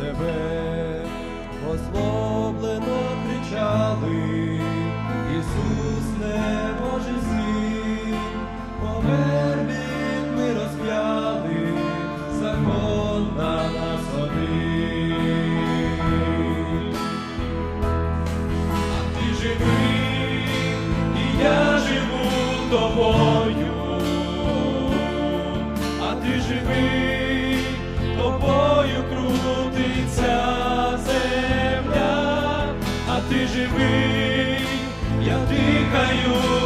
тебе, озлоблено кричали, Ісус не може зі, помер він, ми розп'яли, закон на нас один. А ти живий, і я живу тобою, а ти живий, тобою крутиться земля, а ти живий, я дихаю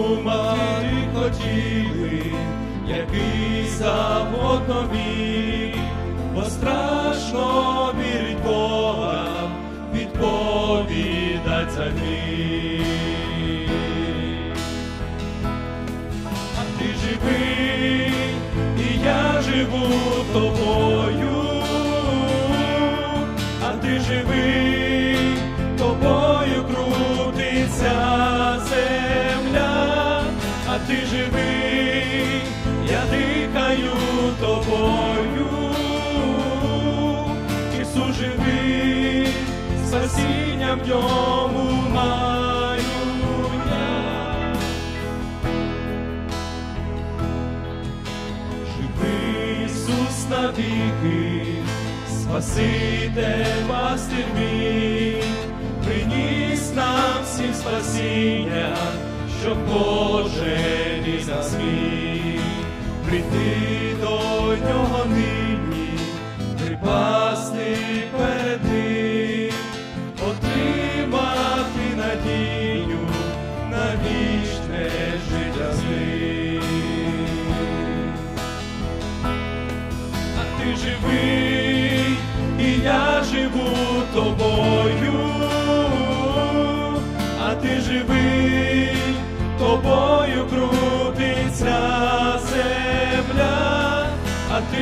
Придумати хотіли, який завгодно вік, бо страшно вірить Бога, відповідать за гріх. А ти живий, і я живу тобою, ти живий, я дихаю тобою, Ісус живий, спасіння в ньому маю я. Живий Ісус навіки, Спаситель пастир мій, приніс нам всім спасіння, щоб кожен із нас міг прийти до нього нині, припасти перед ним, отримати надію на вічне життя з ним. А ти живий, і я живу тобою, а ти живий,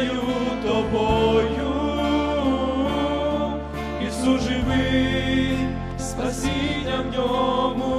дихаю тобою, Ісус живий, спасіння в ньому.